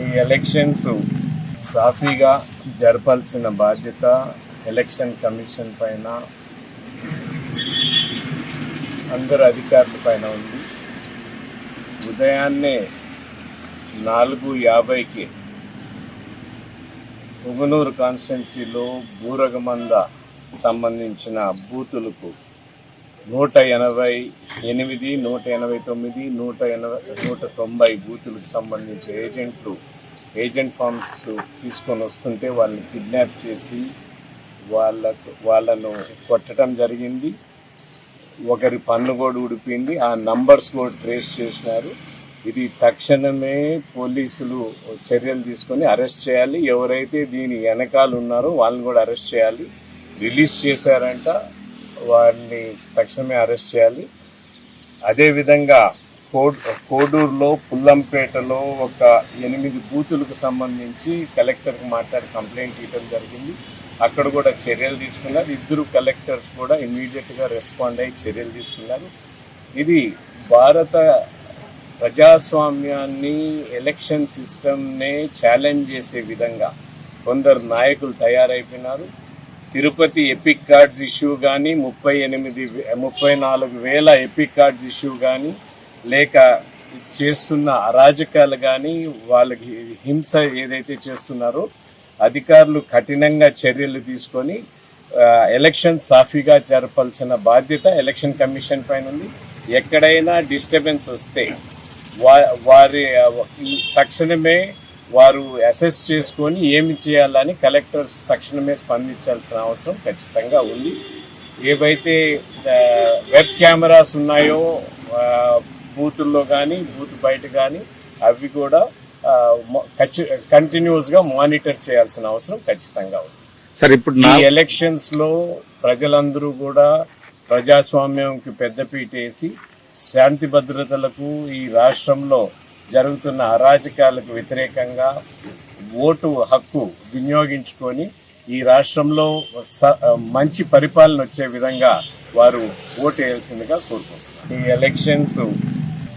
ఈ ఎలక్షన్స్ సాఫీగా జరపాల్సిన బాధ్యత ఎలక్షన్ కమిషన్ పైన అందరు అధికారుల పైన ఉంది. ఉదయాన్నే నాలుగు యాభైకి పుగనూరు కాన్స్టిట్యున్సీలో బూరగమంద సంబంధించిన బూతులకు నూట ఎనభై ఎనిమిది నూట ఎనభై తొమ్మిది నూట ఎనభై నూట తొంభై బూతులకు సంబంధించి ఏజెంట్లు ఏజెంట్ ఫామ్స్ తీసుకొని వస్తుంటే వాళ్ళని కిడ్నాప్ చేసి వాళ్ళకు వాళ్ళను కొట్టడం జరిగింది. ఒకరి పన్ను కూడా ఉడిపింది ఆ నంబర్స్ కూడా ట్రేస్ చేసినారు. ఇది తక్షణమే పోలీసులు చర్యలు తీసుకొని అరెస్ట్ చేయాలి. ఎవరైతే దీని వెనకాల ఉన్నారో వాళ్ళని కూడా అరెస్ట్ చేయాలి. రిలీజ్ చేశారంట. వారిని తక్షణమే అరెస్ట్ చేయాలి. అదేవిధంగా కోడ్ కోడూరులో పుల్లంపేటలో ఒక ఎనిమిది బూతులకు సంబంధించి కలెక్టర్కి మాట్లాడి కంప్లైంట్ ఇవ్వడం జరిగింది. అక్కడ కూడా చర్యలు తీసుకున్నారు. ఇద్దరు కలెక్టర్స్ కూడా ఇమీడియట్గా రెస్పాండ్ అయ్యి చర్యలు తీసుకున్నారు. ఇది భారత ప్రజాస్వామ్యాన్ని ఎలక్షన్ సిస్టమ్నే ఛాలెంజ్ చేసే విధంగా కొందరు నాయకులు తయారైపోయినారు. తిరుపతి ఎపిక్ కార్డ్స్ ఇష్యూ కానీ ముప్పై ఎనిమిది ముప్పై నాలుగు వేల ఎపిక్ కార్డ్స్ ఇష్యూ కానీ లేక చేస్తున్న అరాజకాలు కానీ వాళ్ళకి హింస ఏదైతే చేస్తున్నారో అధికారులు కఠినంగా చర్యలు తీసుకొని ఎలక్షన్ సాఫీగా జరపాల్సిన బాధ్యత ఎలక్షన్ కమిషన్ పైన ఉంది. ఎక్కడైనా డిస్టర్బెన్స్ వస్తే వా- వారి తక్షణమే వారు అసెస్ చేసుకొని ఏమి చేయాలని కలెక్టర్స్ తక్షణమే స్పందించాల్సిన అవసరం ఖచ్చితంగా ఉంది. ఏవైతే వెబ్ కెమెరాస్ ఉన్నాయో బూతుల్లో కానీ బూత్ బయట కానీ అవి కూడా కంటిన్యూస్గా మానిటర్ చేయాల్సిన అవసరం ఖచ్చితంగా ఉంది. సార్ ఇప్పుడు ఈ నా ఎలక్షన్స్లో ప్రజలందరూ కూడా ప్రజాస్వామ్యంకి పెద్దపీట వేసి శాంతి భద్రతలకు ఈ రాష్ట్రంలో జరుగుతున్న అరాజకాలకు వ్యతిరేకంగా ఓటు హక్కు వినియోగించుకొని ఈ రాష్ట్రంలో స- మంచి పరిపాలన వచ్చే విధంగా వారు ఓటు వేయాల్సిందిగా కోరుకుంటున్నారు. ఈ ఎలక్షన్స్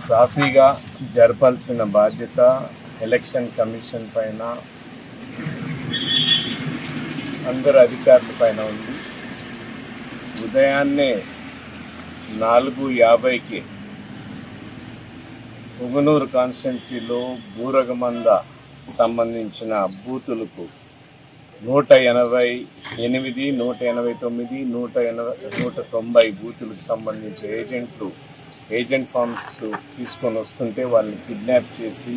సాఫీగా జరపాల్సిన బాధ్యత ఎలక్షన్ కమిషన్ పైన అందరు అధికారుల పైన ఉంది. ఉదయాన్నే నాలుగు యాభైకి పుగనూరు కాన్స్టిట్యున్సీలో బూరగమంద సంబంధించిన బూతులకు నూట ఎనభై ఎనిమిది నూట ఎనభై తొమ్మిది నూట ఎనభై నూట తొంభై బూతులకు సంబంధించి ఏజెంట్లు ఏజెంట్ ఫామ్స్ తీసుకొని వస్తుంటే వాళ్ళని కిడ్నాప్ చేసి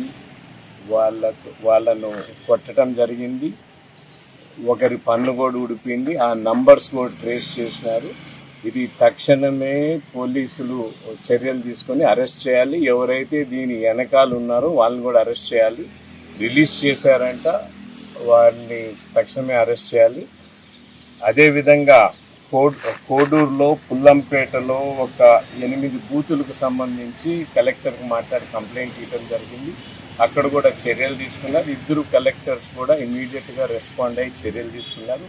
వాళ్ళకు వాళ్ళను కొట్టడం జరిగింది. ఒకరి పన్ను కూడా ఉడిపింది ఆ నంబర్స్ కూడా ట్రేస్ చేసినారు. ఇది తక్షణమే పోలీసులు చర్యలు తీసుకొని అరెస్ట్ చేయాలి. ఎవరైతే దీని వెనకాల ఉన్నారో వాళ్ళని కూడా అరెస్ట్ చేయాలి. రిలీజ్ చేశారంట వారిని తక్షణమే అరెస్ట్ చేయాలి. అదేవిధంగా కోడ్ కోడూరులో పుల్లంపేటలో ఒక ఎనిమిది బూతులకు సంబంధించి కలెక్టర్కి మాట్లాడి కంప్లైంట్ ఇవ్వడం జరిగింది. అక్కడ కూడా చర్యలు తీసుకున్నారు. ఇద్దరు కలెక్టర్స్ కూడా ఇమీడియట్గా రెస్పాండ్ అయ్యి చర్యలు తీసుకున్నారు.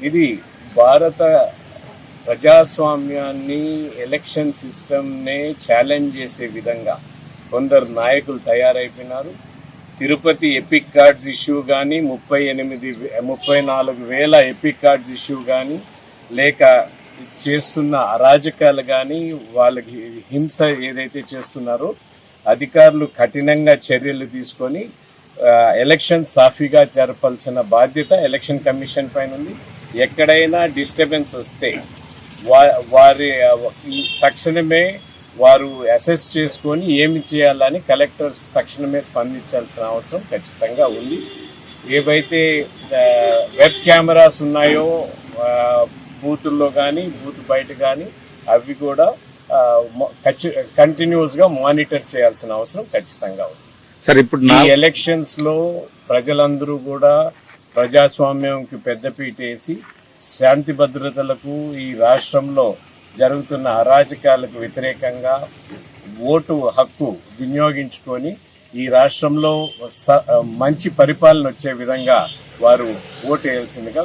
ఇది భారత ప్రజాస్వామ్యాన్ని ఎలక్షన్ సిస్టమ్నే ఛాలెంజ్ చేసే విధంగా కొందరు నాయకులు తయారైపోయినారు. తిరుపతి ఎపిక్ కార్డ్స్ ఇష్యూ కానీ ముప్పై ఎనిమిది ముప్పై నాలుగు వేల ఎపిక్ కార్డ్స్ ఇష్యూ కానీ లేక చేస్తున్న అరాజకాలు కానీ వాళ్ళకి హింస ఏదైతే చేస్తున్నారో అధికారులు కఠినంగా చర్యలు తీసుకొని ఎలక్షన్ సాఫీగా జరపాల్సిన బాధ్యత ఎలక్షన్ కమిషన్ పైన ఉంది ఎక్కడైనా డిస్టర్బెన్స్ వస్తే వారి తక్షణమే వారు అసెస్ చేసుకొని ఏమి చేయాలని కలెక్టర్స్ తక్షణమే స్పందించాల్సిన అవసరం ఖచ్చితంగా ఉంది. ఏవైతే వెబ్ కెమెరాస్ ఉన్నాయో బూతుల్లో కానీ బూత్ బయట కానీ అవి కూడా కంటిన్యూస్గా మానిటర్ చేయాల్సిన అవసరం ఖచ్చితంగా ఉంది. సార్ ఇప్పుడు ఈ ఎలక్షన్స్లో ప్రజలందరూ కూడా ప్రజాస్వామ్యంకి పెద్దపీట వేసి శాంతి భద్రతలకు ఈ రాష్ట్రంలో జరుగుతున్న అరాచకాలకు వ్యతిరేకంగా ఓటు హక్కు వినియోగించుకొని ఈ రాష్ట్రంలో స- మంచి పరిపాలన వచ్చే విధంగా వారు ఓటు వేయాల్సిందిగా